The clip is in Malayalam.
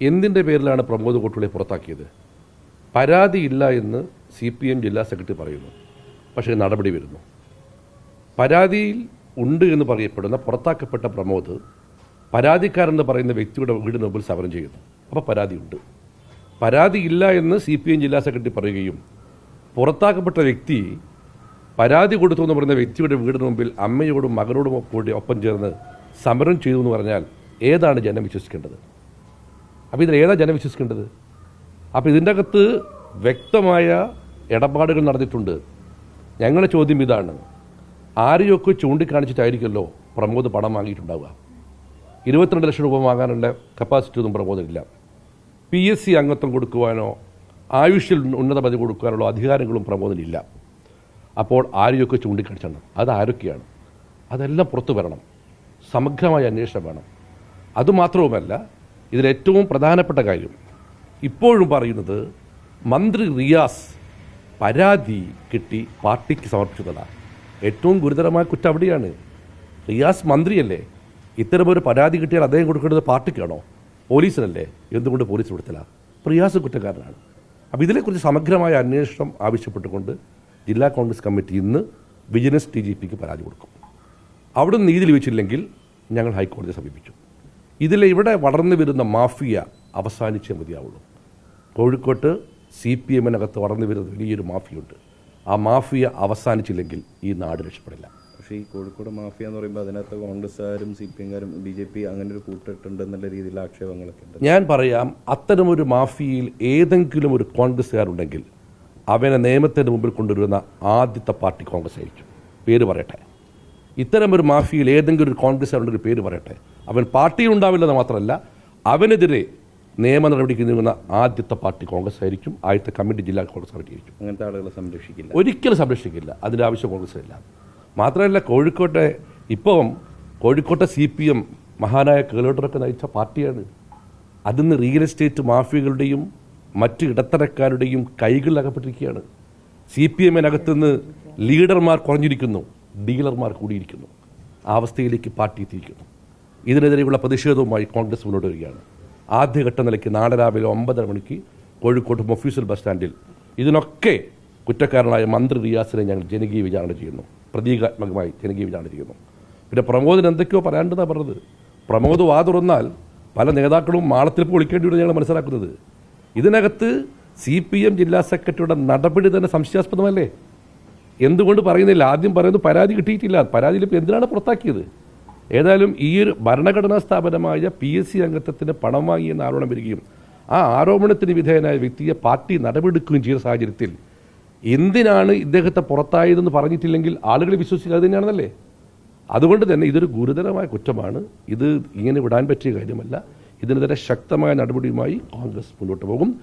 എന്തിന്റെ പേരിലാണ് പ്രമോദ് കോട്ടുകളെ പുറത്താക്കിയത്? പരാതിയില്ല എന്ന് സി പി എം ജില്ലാ സെക്രട്ടറി പറയുന്നു. പക്ഷേ നടപടി വരുന്നു. പരാതിയിൽ ഉണ്ട് എന്ന് പറയപ്പെടുന്ന പുറത്താക്കപ്പെട്ട പ്രമോദ് പരാതിക്കാരെന്ന് പറയുന്ന വ്യക്തിയുടെ വീടിന് മുമ്പിൽ സമരം ചെയ്യുന്നു. അപ്പോൾ പരാതിയുണ്ട്. പരാതിയില്ല എന്ന് സി പി എം ജില്ലാ സെക്രട്ടറി പറയുകയും പുറത്താക്കപ്പെട്ട വ്യക്തി പരാതി കൊടുത്തു എന്ന് പറയുന്ന വ്യക്തിയുടെ വീടിന് മുമ്പിൽ അമ്മയോടും മകനോടും കൂടി ഒപ്പം ചേർന്ന് സമരം ചെയ്തു എന്ന് പറഞ്ഞാൽ ഏതാണ് ജനം വിശ്വസിക്കേണ്ടത്? അപ്പോൾ ഇതിൽ ഏതാ ജനം വിശ്വസിക്കേണ്ടത്? അപ്പോൾ ഇതിന്റെ അകത്ത് വ്യക്തമായ ഇടപാടുകൾ നടന്നിട്ടുണ്ട്. ഞങ്ങളുടെ ചോദ്യം ഇതാണ്. ആരെയൊക്കെ ചൂണ്ടിക്കാണിച്ചിട്ടായിരിക്കുമല്ലോ പ്രമോദ് പണം വാങ്ങിയിട്ടുണ്ടാവുക? ഇരുപത്തിരണ്ട് ലക്ഷം രൂപ വാങ്ങാനുള്ള കപ്പാസിറ്റി ഒന്നും പ്രമോദില്ല. പി എസ് സി അംഗത്വം കൊടുക്കുവാനോ ആയുഷിൽ ഉന്നത പദവി കൊടുക്കാനുള്ള അധികാരങ്ങളും പ്രമോദിനില്ല. അപ്പോൾ ആരെയൊക്കെ ചൂണ്ടിക്കാണിച്ചാണ്? അത് ആരൊക്കെയാണ്? അതെല്ലാം പുറത്തു വരണം. സമഗ്രമായ അന്വേഷണം വേണം. അതുമാത്രവുമല്ല ഇതിലേറ്റവും പ്രധാനപ്പെട്ട കാര്യം. ഇപ്പോഴും പറയുന്നത് മന്ത്രി റിയാസ് പരാതി കിട്ടി പാർട്ടിക്ക് സമർപ്പിച്ചതാണ്. ഏറ്റവും ഗുരുതരമായ കുറ്റം അവിടെയാണ്. റിയാസ് മന്ത്രിയല്ലേ? ഇത്തരമൊരു പരാതി കിട്ടിയാൽ അദ്ദേഹം കൊടുക്കേണ്ടത് പാർട്ടിക്കാണോ? പോലീസിനല്ലേ? എന്തുകൊണ്ട് പോലീസ് കൊടുത്തില്ല? റിയാസ് കുറ്റക്കാരനാണ്. അപ്പോൾ ഇതിനെക്കുറിച്ച് സമഗ്രമായ അന്വേഷണം ആവശ്യപ്പെട്ടുകൊണ്ട് ജില്ലാ കോൺഗ്രസ് കമ്മിറ്റി ഇന്ന് വിജിലൻസ് ഡി ജി പിക്ക് പരാതി കൊടുക്കും. അവിടുന്ന് നീതി ലഭിച്ചില്ലെങ്കിൽ ഞങ്ങൾ ഹൈക്കോടതിയെ സമീപിച്ചു ഇതിൽ ഇവിടെ വളർന്നു വരുന്ന മാഫിയ അവസാനിച്ചേ മതിയാവുള്ളൂ. കോഴിക്കോട്ട് സി പി എമ്മിനകത്ത് വളർന്നു വരുന്ന വലിയൊരു മാഫിയുണ്ട്. ആ മാഫിയ അവസാനിച്ചില്ലെങ്കിൽ ഈ നാട് രക്ഷപ്പെടില്ല. പക്ഷേ ഈ കോഴിക്കോട് മാഫിയ എന്ന് പറയുമ്പോൾ അതിനകത്ത് കോൺഗ്രസ്സുകാരും സി പി എംകാരും ബി ജെ പി അങ്ങനെ ഒരു കൂട്ടിട്ടുണ്ട് എന്നുള്ള രീതിയിലുള്ള ആക്ഷേപങ്ങളൊക്കെ ഉണ്ട്. ഞാൻ പറയാം അത്തരമൊരു മാഫിയയിൽ ഏതെങ്കിലും ഒരു കോൺഗ്രസ്സുകാരുണ്ടെങ്കിൽ അവനെ നിയമത്തിന് മുമ്പിൽ കൊണ്ടുവരുന്ന ആദ്യത്തെ പാർട്ടി കോൺഗ്രസ് ആയിരിക്കും പേര് പറയട്ടെ. ഇത്തരം ഒരു മാഫിയയിൽ ഏതെങ്കിലും ഒരു കോൺഗ്രസ്സുകാരുണ്ടെങ്കിൽ പേര് പറയട്ടെ. അവൻ പാർട്ടിയിൽ ഉണ്ടാവില്ലെന്ന് മാത്രമല്ല അവനെതിരെ നിയമ നടപടിക്ക് നീങ്ങുന്ന ആദ്യത്തെ പാർട്ടി കോൺഗ്രസ് ആയിരിക്കും ആദ്യത്തെ കമ്മിറ്റി ജില്ലാ കോൺഗ്രസ് കമ്മിറ്റി ആയിരിക്കും. അങ്ങനത്തെ ആളുകളെ സംരക്ഷിക്കില്ല. ഒരിക്കലും സംരക്ഷിക്കില്ല. അതിന്റെ ആവശ്യം കോൺഗ്രസ് ഇല്ല. മാത്രമല്ല കോഴിക്കോട്ടെ ഇപ്പം കോഴിക്കോട്ടെ സി പി എം മഹാനായ കേളോട്ടറൊക്കെ നയിച്ച പാർട്ടിയാണ്. അതിന്ന് റിയൽ എസ്റ്റേറ്റ് മാഫിയകളുടെയും മറ്റ് ഇടത്തരക്കാരുടെയും കൈകളിൽ അകപ്പെട്ടിരിക്കുകയാണ്. സി പി എമ്മിനകത്തുനിന്ന് ലീഡർമാർ കുറഞ്ഞിരിക്കുന്നു. ഡീലർമാർ കൂടിയിരിക്കുന്നു. ആ അവസ്ഥയിലേക്ക് പാർട്ടി എത്തിയിരിക്കുന്നു. ഇതിനെതിരെയുള്ള പ്രതിഷേധവുമായി കോൺഗ്രസ് മുന്നോട്ട് വരികയാണ്. ആദ്യഘട്ട നിലയ്ക്ക് നാളെ രാവിലെ ഒമ്പതര മണിക്ക് കോഴിക്കോട്ട് മൊഫീസൽ ബസ് സ്റ്റാൻഡിൽ. ഇതിനൊക്കെ കുറ്റക്കാരനായ മന്ത്രി റിയാസിനെ ഞങ്ങൾ ജനകീയ വിചാരണ ചെയ്യുന്നു. പ്രതീകാത്മകമായി ജനകീയ വിചാരണ ചെയ്യുന്നു. പിന്നെ പ്രമോദിന് എന്തൊക്കെയോ പറയാണ്ടെന്നാണ് പറഞ്ഞത്. പ്രമോദ് വാ തുറന്നാൽ പല നേതാക്കളും മാളത്തിൽ പൊളിക്കേണ്ടി വരും ഞങ്ങൾ മനസ്സിലാക്കുന്നത്. ഇതിനകത്ത് സി പി എം ജില്ലാ സെക്രട്ടറിയുടെ നടപടി തന്നെ സംശയാസ്പദമല്ലേ? എന്തുകൊണ്ട് പറയുന്നില്ല? ആദ്യം പറയുന്നത് പരാതി കിട്ടിയിട്ടില്ല. പരാതിയിൽ ഇപ്പോൾ എന്തിനാണ് പുറത്താക്കിയത്? ഏതായാലും ഈ ഒരു ഭരണഘടനാ സ്ഥാപനമായ പി എസ് സി അംഗത്വത്തിന് പണം വാങ്ങിയെന്ന് ആരോപണം വരികയും ആ ആരോപണത്തിന് വിധേയനായ വ്യക്തിയെ പാർട്ടി നടപടിയെടുക്കുകയും ചെയ്ത സാഹചര്യത്തിൽ എന്തിനാണ് ഇദ്ദേഹത്തെ പുറത്തായതെന്ന് പറഞ്ഞിട്ടില്ലെങ്കിൽ ആളുകൾ വിശ്വസിക്കുക അത് തന്നെയാണെന്നല്ലേ? അതുകൊണ്ട് തന്നെ ഇതൊരു ഗുരുതരമായ കുറ്റമാണ്. ഇത് ഇങ്ങനെ വിടാൻ പറ്റിയ കാര്യമല്ല. ഇതിനെതിരെ ശക്തമായ നടപടിയുമായി കോൺഗ്രസ് മുന്നോട്ട് പോകും.